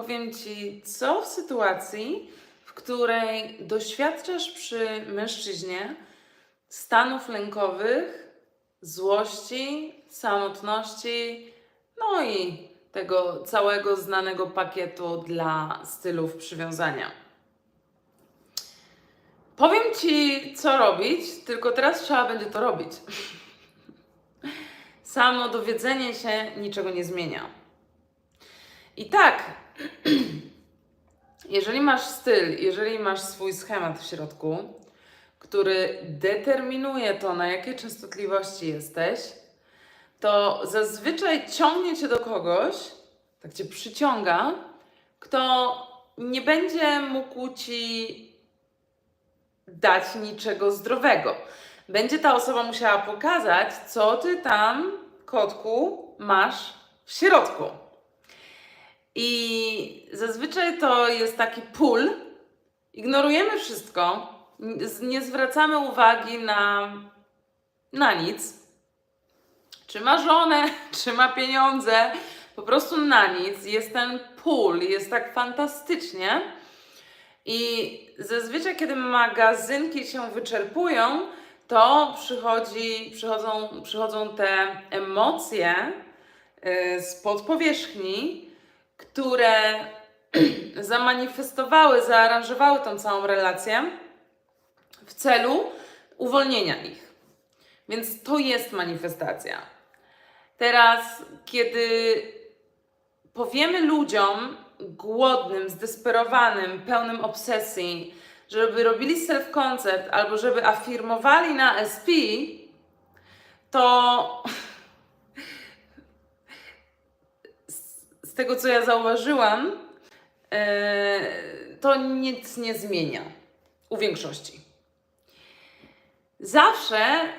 Powiem Ci, co w sytuacji, w której doświadczasz przy mężczyźnie stanów lękowych, złości, samotności, no i tego całego znanego pakietu dla stylów przywiązania. Powiem Ci, co robić, tylko teraz trzeba będzie to robić. Samo dowiedzenie się niczego nie zmienia. I tak, jeżeli masz styl, jeżeli masz swój schemat w środku, który determinuje to, na jakiej częstotliwości jesteś, to zazwyczaj ciągnie cię do kogoś, tak cię przyciąga, kto nie będzie mógł ci dać niczego zdrowego. Będzie ta osoba musiała pokazać, co ty tam, kotku, masz w środku. I zazwyczaj to jest taki pól. Ignorujemy wszystko, nie zwracamy uwagi na, na nic. Czy ma żonę, czy ma pieniądze, po prostu na nic. Jest ten pól, jest tak fantastycznie. I zazwyczaj, kiedy magazynki się wyczerpują, to przychodzi, przychodzą, przychodzą te emocje y, spod powierzchni, które zamanifestowały, zaaranżowały tą całą relację w celu uwolnienia ich. Więc to jest manifestacja. Teraz, kiedy powiemy ludziom głodnym, zdesperowanym, pełnym obsesji, żeby robili self-concept albo żeby afirmowali na SP, to z, z tego, co ja zauważyłam, e, to nic nie zmienia u większości. Zawsze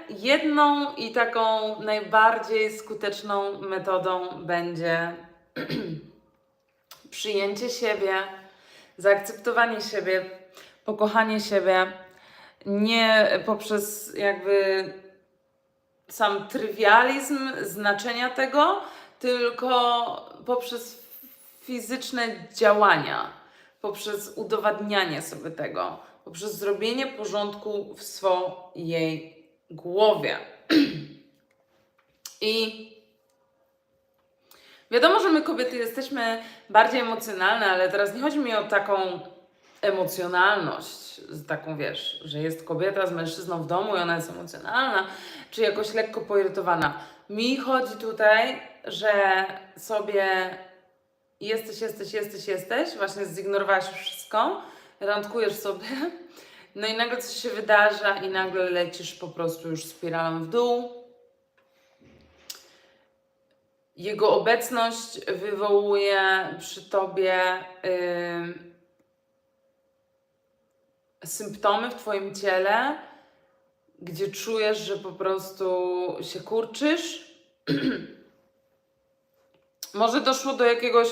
jedną i taką najbardziej skuteczną metodą będzie przyjęcie siebie, zaakceptowanie siebie, pokochanie siebie, nie poprzez jakby sam trywializm znaczenia tego, tylko poprzez fizyczne działania, poprzez udowadnianie sobie tego, poprzez zrobienie porządku w swojej głowie. I Wiadomo, że my kobiety jesteśmy bardziej emocjonalne, ale teraz nie chodzi mi o taką emocjonalność, taką wiesz, że jest kobieta z mężczyzną w domu i ona jest emocjonalna, czy jakoś lekko poirytowana. Mi chodzi tutaj, że sobie jesteś, jesteś, jesteś, jesteś, właśnie zignorowałaś wszystko, randkujesz sobie, no i nagle coś się wydarza i nagle lecisz po prostu już spiralą w dół. Jego obecność wywołuje przy tobie ym, symptomy w twoim ciele, gdzie czujesz, że po prostu się kurczysz. Może doszło do jakiegoś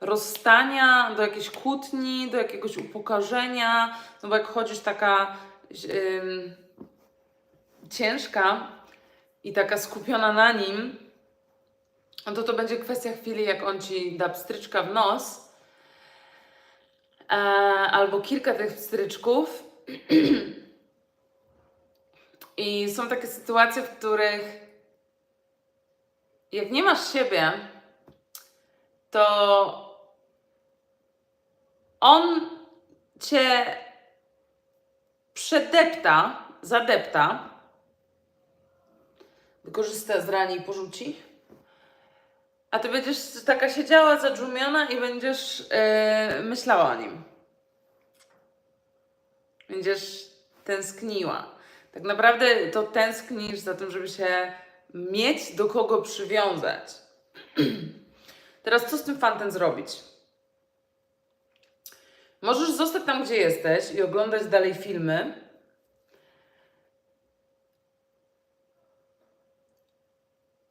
rozstania, do jakiejś kłótni, do jakiegoś upokorzenia. No bo jak chodzisz taka ym, ciężka i taka skupiona na nim, no to to będzie kwestia chwili, jak on ci da pstryczka w nos, e, albo kilka tych pstryczków. I są takie sytuacje, w których jak nie masz siebie, to on cię przedepta, zadepta, wykorzysta, zrani i porzuci. A ty będziesz taka siedziała zadżumiona i będziesz yy, myślała o nim. Będziesz tęskniła. Tak naprawdę to tęsknisz za tym, żeby się mieć do kogo przywiązać. Teraz co z tym fantem zrobić? Możesz zostać tam, gdzie jesteś i oglądać dalej filmy.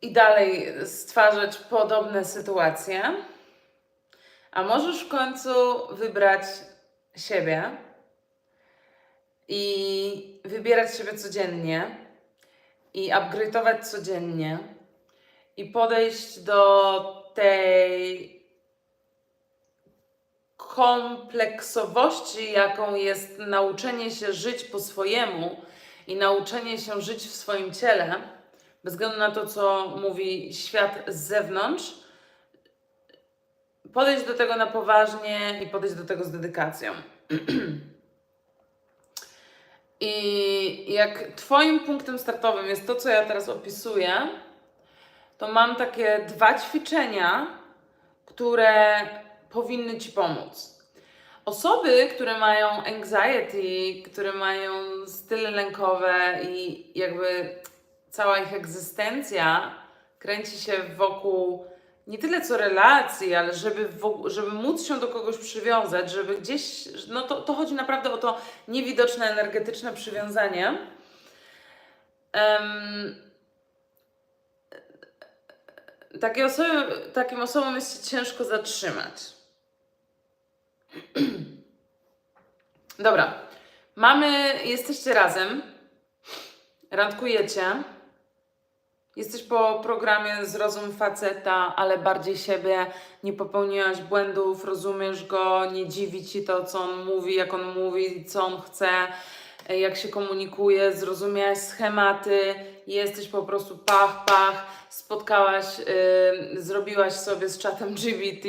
I dalej stwarzać podobne sytuacje. A możesz w końcu wybrać siebie i wybierać siebie codziennie i upgrade'ować codziennie i podejść do tej kompleksowości, jaką jest nauczenie się żyć po swojemu i nauczenie się żyć w swoim ciele, bez względu na to, co mówi świat z zewnątrz, podejść do tego na poważnie i podejść do tego z dedykacją. I jak Twoim punktem startowym jest to, co ja teraz opisuję, to mam takie dwa ćwiczenia, które powinny Ci pomóc. Osoby, które mają anxiety, które mają style lękowe i jakby cała ich egzystencja kręci się wokół nie tyle co relacji, ale żeby, żeby móc się do kogoś przywiązać, żeby gdzieś, no to, to chodzi naprawdę o to niewidoczne energetyczne przywiązanie. Em, takie osoby, takim osobom jest się ciężko zatrzymać. Dobra, mamy, jesteście razem, randkujecie. Jesteś po programie Zrozum faceta, ale bardziej siebie, nie popełniłaś błędów, rozumiesz go, nie dziwi ci to, co on mówi, jak on mówi, co on chce, jak się komunikuje, zrozumiałaś schematy, jesteś po prostu pach, pach, spotkałaś, zrobiłaś sobie z czatem GBT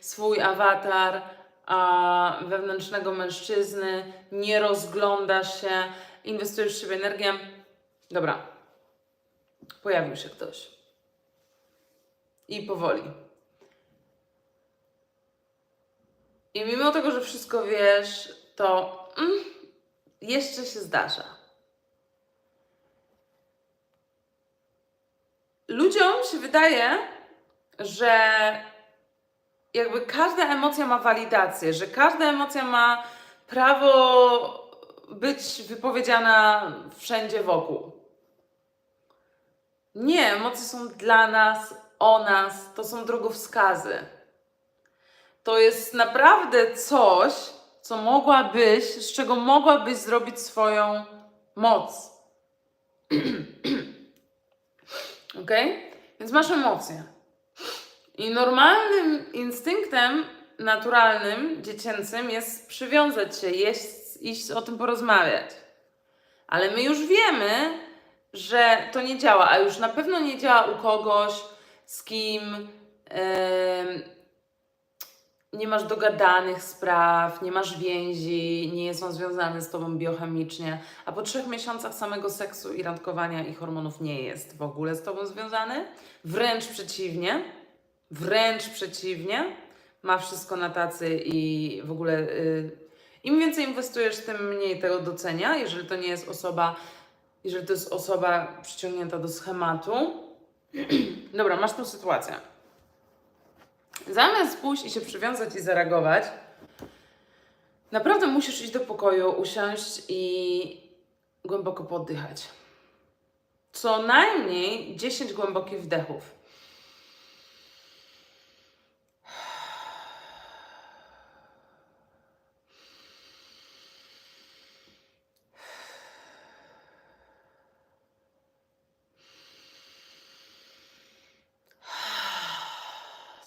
swój awatar a, wewnętrznego mężczyzny, nie rozglądasz się, inwestujesz w siebie energię. Dobra, pojawił się ktoś. I powoli. I mimo tego, że wszystko wiesz, to mm, jeszcze się zdarza. Ludziom się wydaje, że jakby każda emocja ma walidację, że każda emocja ma prawo być wypowiedziana wszędzie wokół. Nie, emocje są dla nas, o nas, to są drogowskazy. To jest naprawdę coś, co mogłabyś, z czego mogłabyś zrobić swoją moc. ok? Więc masz emocje. I normalnym instynktem naturalnym, dziecięcym jest przywiązać się, jeść, iść o tym porozmawiać. Ale my już wiemy, że to nie działa, a już na pewno nie działa u kogoś, z kim em, nie masz dogadanych spraw, nie masz więzi, nie jest on związany z tobą biochemicznie, a po trzech miesiącach samego seksu i randkowania i hormonów nie jest w ogóle z tobą związany. Wręcz przeciwnie, wręcz przeciwnie, ma wszystko na tacy i w ogóle y, im więcej inwestujesz, tym mniej tego docenia, jeżeli to nie jest osoba jeżeli to jest osoba przyciągnięta do schematu. Dobra, masz tą sytuację. Zamiast pójść i się przywiązać i zareagować, naprawdę musisz iść do pokoju, usiąść i głęboko poddychać. Co najmniej 10 głębokich wdechów.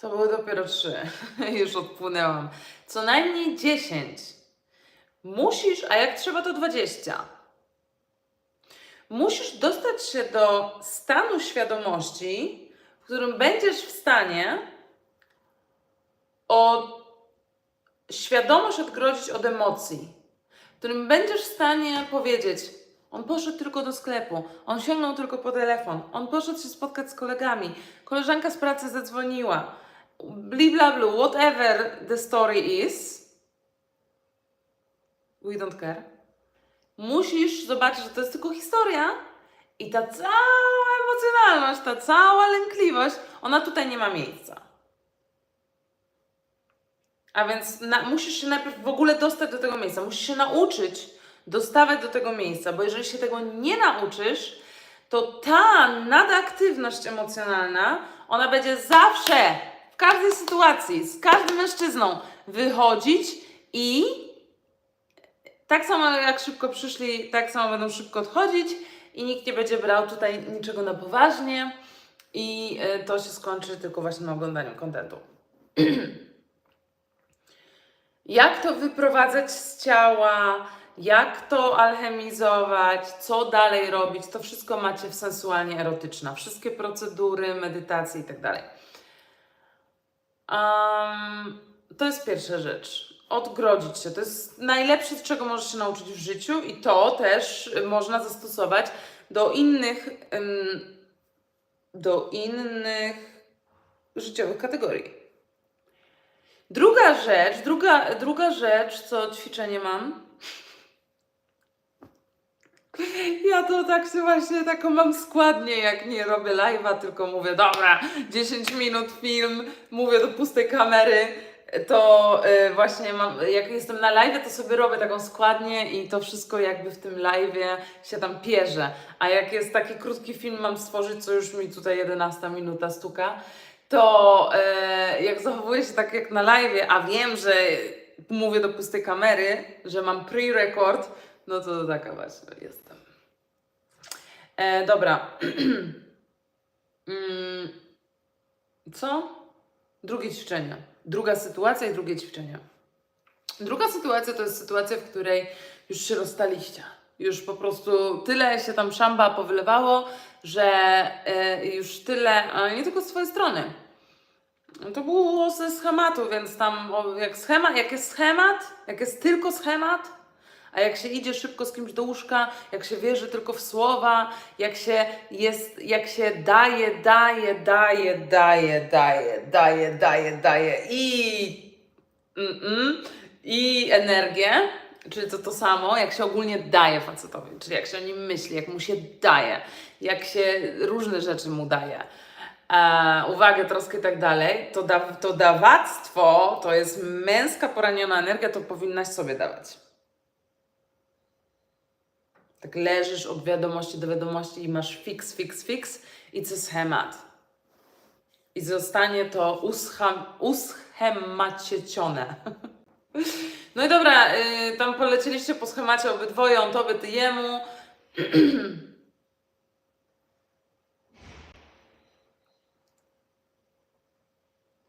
To były dopiero trzy. Już odpłynęłam. Co najmniej 10. Musisz, a jak trzeba to 20. Musisz dostać się do stanu świadomości, w którym będziesz w stanie od świadomość odgrodzić od emocji, w którym będziesz w stanie powiedzieć: On poszedł tylko do sklepu, on sięgnął tylko po telefon, on poszedł się spotkać z kolegami, koleżanka z pracy zadzwoniła, bli bla blu, whatever the story is. We don't care. Musisz zobaczyć, że to jest tylko historia i ta cała emocjonalność, ta cała lękliwość, ona tutaj nie ma miejsca. A więc na, musisz się najpierw w ogóle dostać do tego miejsca, musisz się nauczyć dostawać do tego miejsca, bo jeżeli się tego nie nauczysz, to ta nadaktywność emocjonalna, ona będzie zawsze, w każdej sytuacji, z każdym mężczyzną wychodzić i tak samo jak szybko przyszli, tak samo będą szybko odchodzić i nikt nie będzie brał tutaj niczego na poważnie i y, to się skończy tylko właśnie na oglądaniu kontentu. Jak to wyprowadzać z ciała, jak to alchemizować, co dalej robić, to wszystko macie w sensualnie erotyczna. Wszystkie procedury, medytacje i tak dalej. Um, to jest pierwsza rzecz. Odgrodzić się. To jest najlepsze, czego możesz się nauczyć w życiu, i to też można zastosować do innych, do innych życiowych kategorii. Druga rzecz, druga, druga rzecz, co ćwiczenie mam. Ja to tak się właśnie taką mam składnię, jak nie robię live'a, tylko mówię, dobra, 10 minut film, mówię do pustej kamery, to y, właśnie mam, jak jestem na live, to sobie robię taką składnię i to wszystko jakby w tym live'ie się tam pierze. A jak jest taki krótki film mam stworzyć, co już mi tutaj 11 minuta stuka, to e, jak zachowuję się tak jak na live, a wiem, że mówię do pustej kamery, że mam pre-record, no to taka właśnie jestem. E, dobra. Mm, Co? Drugie ćwiczenie. Druga sytuacja i drugie ćwiczenie. Druga sytuacja to jest sytuacja, w której już się rozstaliście. Już po prostu tyle się tam szamba powylewało, że e, już tyle, a nie tylko z twojej strony. To było ze schematu, więc tam jak schemat, jak jest schemat, jak jest tylko schemat, a jak się idzie szybko z kimś do łóżka, jak się wierzy tylko w słowa, jak się jest, jak się daje, daje, daje, daje, daje, daje, daje, daje i mm-mm, i energię, czyli to to samo, jak się ogólnie daje facetowi, czyli jak się o nim myśli, jak mu się daje, jak się różne rzeczy mu daje e, uwagę, troskę i tak dalej, to, da, to dawactwo to jest męska poraniona energia, to powinnaś sobie dawać. Tak leżysz od wiadomości do wiadomości i masz fix, fix, fix i co schemat. I zostanie to uscham, uschemaciecione. No i dobra, y, tam polecieliście po schemacie obydwoje, on tobie, ty jemu.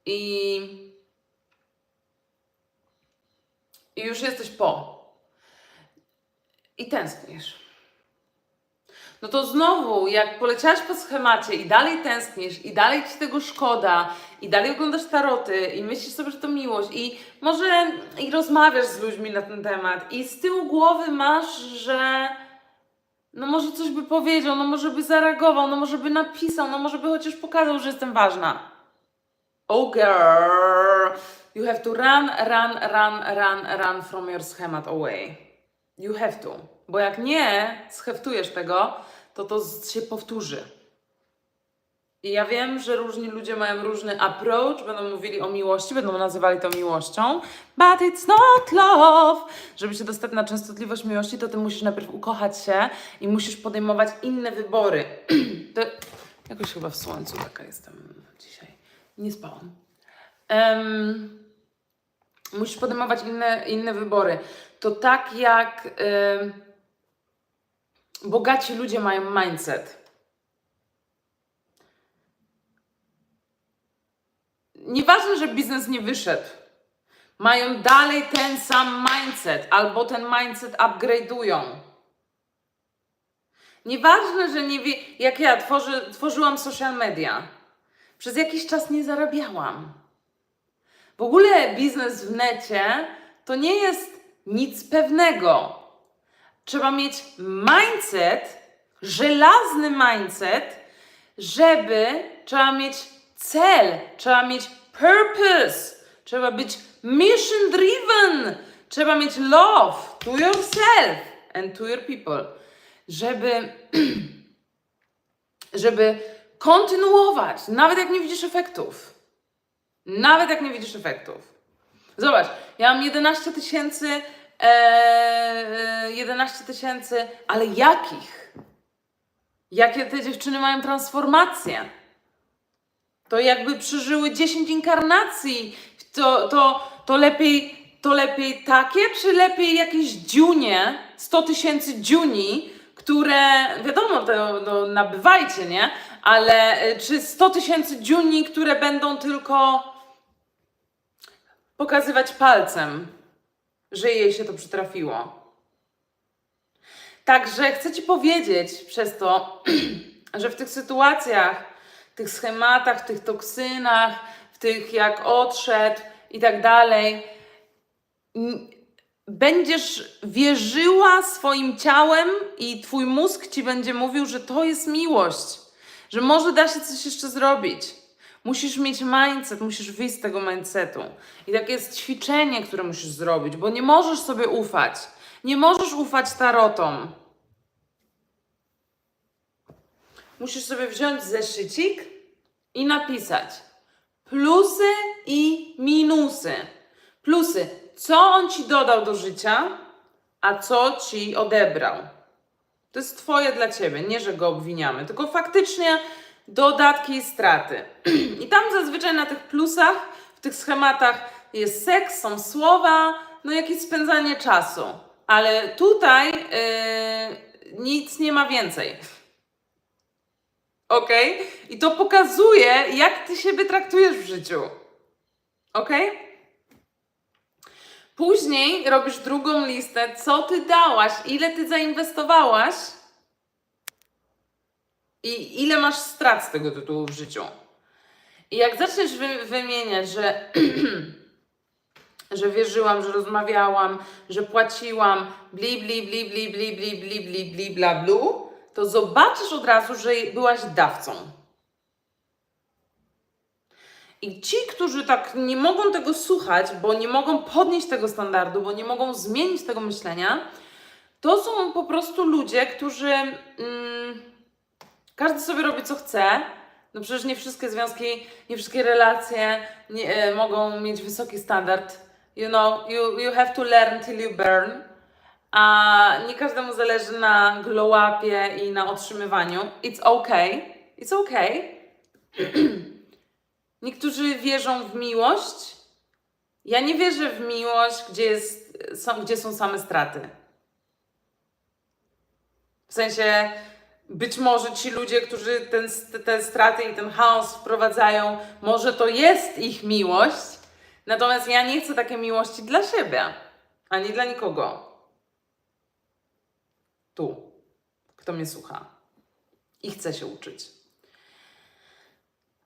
I, I już jesteś po. I tęsknisz. No to znowu, jak poleciałaś po schemacie i dalej tęsknisz, i dalej ci tego szkoda, i dalej oglądasz taroty, i myślisz sobie, że to miłość, i może i rozmawiasz z ludźmi na ten temat, i z tyłu głowy masz, że no może coś by powiedział, no może by zareagował, no może by napisał, no może by chociaż pokazał, że jestem ważna. Oh girl, you have to run, run, run, run, run from your schemat away. You have to. Bo jak nie scheftujesz tego, to to się powtórzy. I ja wiem, że różni ludzie mają różny approach, będą mówili o miłości, będą nazywali to miłością, but it's not love. Żeby się dostać na częstotliwość miłości, to ty musisz najpierw ukochać się i musisz podejmować inne wybory. to jakoś chyba w słońcu taka jestem dzisiaj. Nie spałam. Em, musisz podejmować inne, inne wybory. To tak jak em, bogaci ludzie mają mindset. Nieważne, że biznes nie wyszedł. Mają dalej ten sam mindset, albo ten mindset upgrade'ują. Nieważne, że nie wie, jak ja tworzy, tworzyłam social media. Przez jakiś czas nie zarabiałam. W ogóle biznes w necie to nie jest nic pewnego. Trzeba mieć mindset, żelazny mindset, żeby trzeba mieć cel, trzeba mieć purpose, trzeba być mission driven, trzeba mieć love to yourself and to your people, żeby żeby kontynuować, nawet jak nie widzisz efektów. Nawet jak nie widzisz efektów. Zobacz, ja mam 11 tysięcy, e, 11 tysięcy, ale jakich? Jakie te dziewczyny mają transformacje? To jakby przeżyły 10 inkarnacji. To, to, to, lepiej, to lepiej takie, czy lepiej jakieś dziunie, 100 tysięcy dziuni, które, wiadomo, to no, nabywajcie, nie? Ale y, czy 100 tysięcy dziuni, które będą tylko pokazywać palcem że jej się to przytrafiło. Także chcę Ci powiedzieć przez to, że w tych sytuacjach, tych schematach, tych toksynach, w tych jak odszedł i tak dalej, będziesz wierzyła swoim ciałem i Twój mózg Ci będzie mówił, że to jest miłość, że może da się coś jeszcze zrobić. Musisz mieć mindset, musisz wyjść z tego mindsetu. I takie jest ćwiczenie, które musisz zrobić, bo nie możesz sobie ufać. Nie możesz ufać tarotom. Musisz sobie wziąć zeszycik i napisać plusy i minusy. Plusy, co on ci dodał do życia, a co ci odebrał. To jest Twoje dla Ciebie, nie że go obwiniamy, tylko faktycznie dodatki i straty. I tam zazwyczaj na tych plusach, w tych schematach jest seks, są słowa, no jakieś spędzanie czasu. Ale tutaj yy, nic nie ma więcej. Ok? I to pokazuje, jak Ty siebie traktujesz w życiu. Ok? Później robisz drugą listę, co ty dałaś, ile ty zainwestowałaś i ile masz strat z tego tytułu w życiu. I jak zaczniesz wy, wymieniać, że, że wierzyłam, że rozmawiałam, że płaciłam, bli, bli, bli, bli, bli, bli, bli, bli, bli, bla, blu, to zobaczysz od razu, że byłaś dawcą. I ci, którzy tak nie mogą tego słuchać, bo nie mogą podnieść tego standardu, bo nie mogą zmienić tego myślenia, to są po prostu ludzie, którzy mm, każdy sobie robi co chce. No przecież nie wszystkie związki, nie wszystkie relacje nie, e, mogą mieć wysoki standard. You know, you, you have to learn till you burn. A nie każdemu zależy na glow-upie i na otrzymywaniu. It's okay. It's okay. Niektórzy wierzą w miłość. Ja nie wierzę w miłość, gdzie, jest, są, gdzie są same straty. W sensie, być może ci ludzie, którzy ten, te straty i ten chaos wprowadzają, może to jest ich miłość, natomiast ja nie chcę takiej miłości dla siebie, ani dla nikogo. Tu, kto mnie słucha i chce się uczyć.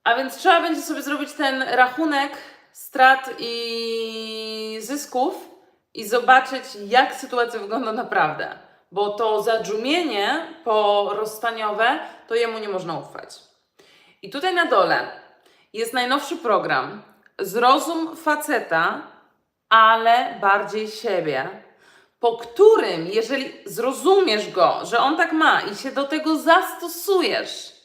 A więc trzeba będzie sobie zrobić ten rachunek strat i zysków i zobaczyć, jak sytuacja wygląda naprawdę. Bo to zadżumienie porozstaniowe, to jemu nie można ufać. I tutaj na dole jest najnowszy program Zrozum faceta, ale bardziej siebie, po którym, jeżeli zrozumiesz go, że on tak ma i się do tego zastosujesz,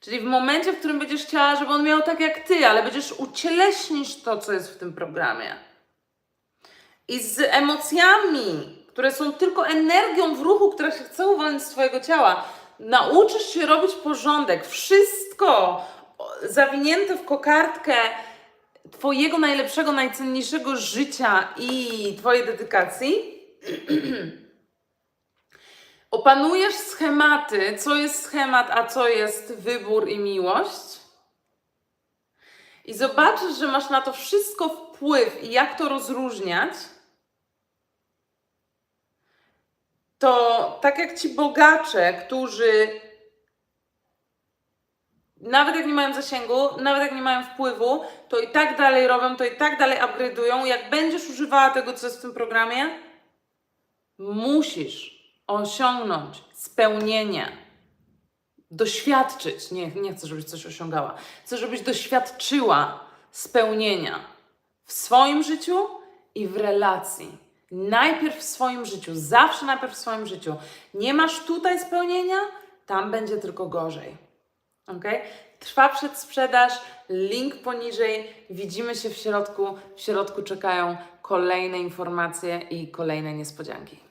Czyli w momencie, w którym będziesz chciała, żeby on miał tak jak ty, ale będziesz ucieleśnić to, co jest w tym programie. I z emocjami, które są tylko energią w ruchu, która się chce uwolnić z Twojego ciała, nauczysz się robić porządek. Wszystko zawinięte w kokardkę Twojego najlepszego, najcenniejszego życia i Twojej dedykacji. Opanujesz schematy, co jest schemat, a co jest wybór i miłość. I zobaczysz, że masz na to wszystko wpływ i jak to rozróżniać. To tak jak ci bogacze, którzy nawet jak nie mają zasięgu, nawet jak nie mają wpływu, to i tak dalej robią, to i tak dalej upgrade'ują. Jak będziesz używała tego, co jest w tym programie, musisz osiągnąć spełnienie, doświadczyć. Nie, nie chcę, żebyś coś osiągała. Chcę, żebyś doświadczyła spełnienia w swoim życiu i w relacji. Najpierw w swoim życiu, zawsze najpierw w swoim życiu. Nie masz tutaj spełnienia, tam będzie tylko gorzej. Ok? Trwa przedsprzedaż, link poniżej. Widzimy się w środku. W środku czekają kolejne informacje i kolejne niespodzianki.